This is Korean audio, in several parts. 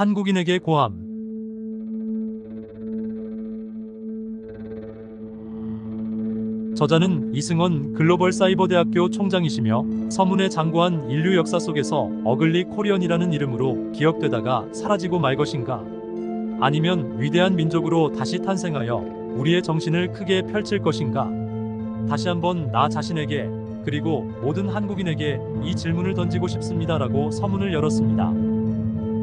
한국인에게 고함. 저자는 이승원 글로벌 사이버대학교 총장이시며 서문에 장구한 인류 역사 속에서 어글리 코리언이라는 이름으로 기억되다가 사라지고 말 것인가? 아니면 위대한 민족으로 다시 탄생하여 우리의 정신을 크게 펼칠 것인가? 다시 한번 나 자신에게 그리고 모든 한국인에게 이 질문을 던지고 싶습니다라고 서문을 열었습니다.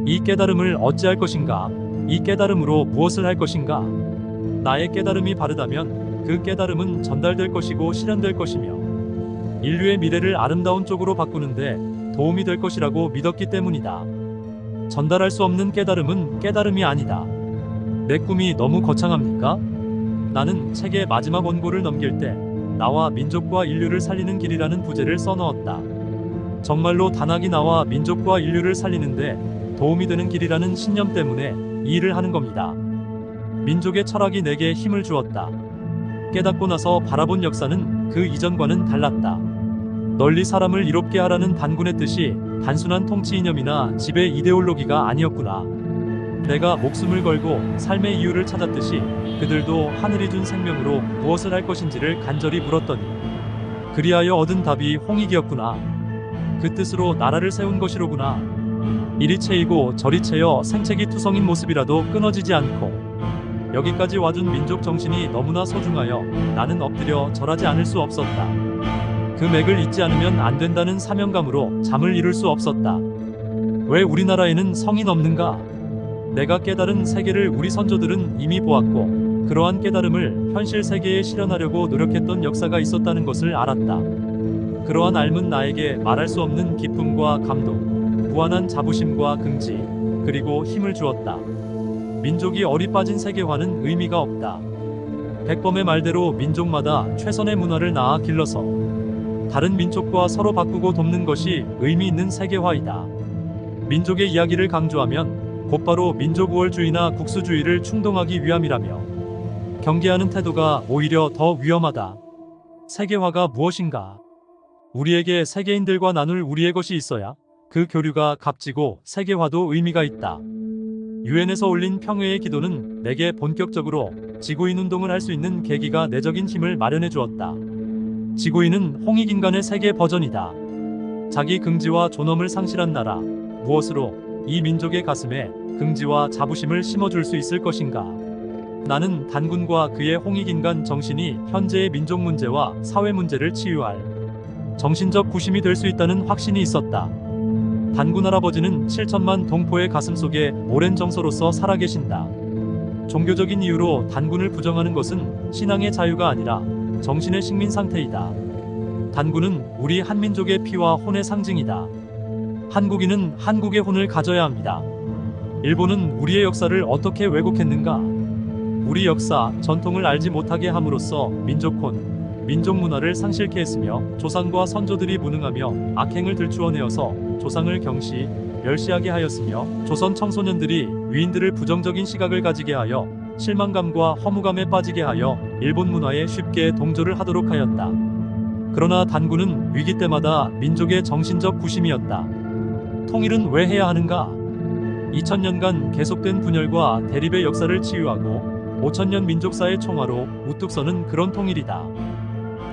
이 깨달음을 어찌할 것인가? 이 깨달음으로 무엇을 할 것인가? 나의 깨달음이 바르다면 그 깨달음은 전달될 것이고 실현될 것이며 인류의 미래를 아름다운 쪽으로 바꾸는데 도움이 될 것이라고 믿었기 때문이다. 전달할 수 없는 깨달음은 깨달음이 아니다. 내 꿈이 너무 거창합니까? 나는 책의 마지막 원고를 넘길 때 나와 민족과 인류를 살리는 길이라는 부제를 써넣었다. 정말로 단학이 나와 민족과 인류를 살리는데 도움이 되는 길이라는 신념 때문에 이 일을 하는 겁니다. 민족의 철학이 내게 힘을 주었다. 깨닫고 나서 바라본 역사는 그 이전과는 달랐다. 널리 사람을 이롭게 하라는 단군의 뜻이 단순한 통치 이념이나 지배 이데올로기가 아니었구나. 내가 목숨을 걸고 삶의 이유를 찾았듯이 그들도 하늘이 준 생명으로 무엇을 할 것인지를 간절히 물었더니 그리하여 얻은 답이 홍익이었구나. 그 뜻으로 나라를 세운 것이로구나. 이리 채이고 저리 채여 생채기 투성인 모습이라도 끊어지지 않고 여기까지 와준 민족 정신이 너무나 소중하여 나는 엎드려 절하지 않을 수 없었다. 그 맥을 잊지 않으면 안 된다는 사명감으로 잠을 이룰 수 없었다. 왜 우리나라에는 성인 없는가? 내가 깨달은 세계를 우리 선조들은 이미 보았고 그러한 깨달음을 현실 세계에 실현하려고 노력했던 역사가 있었다는 것을 알았다. 그러한 알문 나에게 말할 수 없는 기쁨과 감동, 무한한 자부심과 긍지, 그리고 힘을 주었다. 민족이 어리 빠진 세계화는 의미가 없다. 백범의 말대로 민족마다 최선의 문화를 낳아 길러서 다른 민족과 서로 바꾸고 돕는 것이 의미 있는 세계화이다. 민족의 이야기를 강조하면 곧바로 민족 우월주의나 국수주의를 충동하기 위함이라며 경계하는 태도가 오히려 더 위험하다. 세계화가 무엇인가? 우리에게 세계인들과 나눌 우리의 것이 있어야 그 교류가 값지고 세계화도 의미가 있다. 유엔에서 올린 평화의 기도는 내게 본격적으로 지구인 운동을 할 수 있는 계기가 내적인 힘을 마련해 주었다. 지구인은 홍익인간의 세계 버전이다. 자기 긍지와 존엄을 상실한 나라, 무엇으로 이 민족의 가슴에 긍지와 자부심을 심어줄 수 있을 것인가? 나는 단군과 그의 홍익인간 정신이 현재의 민족 문제와 사회 문제를 치유할 정신적 구심이 될 수 있다는 확신이 있었다. 단군 할아버지는 7천만 동포의 가슴 속에 오랜 정서로서 살아계신다. 종교적인 이유로 단군을 부정하는 것은 신앙의 자유가 아니라 정신의 식민 상태이다. 단군은 우리 한민족의 피와 혼의 상징이다. 한국인은 한국의 혼을 가져야 합니다. 일본은 우리의 역사를 어떻게 왜곡했는가? 우리 역사, 전통을 알지 못하게 함으로써 민족혼, 민족 문화를 상실케 했으며 조상과 선조들이 무능하며 악행을 들추어내어서 조상을 경시, 멸시하게 하였으며 조선 청소년들이 위인들을 부정적인 시각을 가지게 하여 실망감과 허무감에 빠지게 하여 일본 문화에 쉽게 동조를 하도록 하였다. 그러나 단군은 위기 때마다 민족의 정신적 구심이었다. 통일은 왜 해야 하는가? 2000년간 계속된 분열과 대립의 역사를 치유하고 5000년 민족사의 총화로 우뚝 서는 그런 통일이다.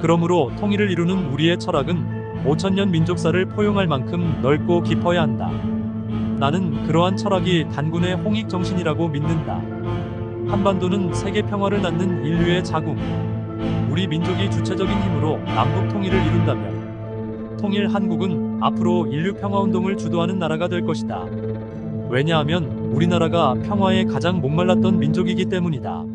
그러므로 통일을 이루는 우리의 철학은 5000년 민족사를 포용할 만큼 넓고 깊어야 한다. 나는 그러한 철학이 단군의 홍익 정신이라고 믿는다. 한반도는 세계 평화를 낳는 인류의 자궁. 우리 민족이 주체적인 힘으로 남북 통일을 이룬다면 통일 한국은 앞으로 인류 평화 운동을 주도하는 나라가 될 것이다. 왜냐하면 우리나라가 평화에 가장 목말랐던 민족이기 때문이다.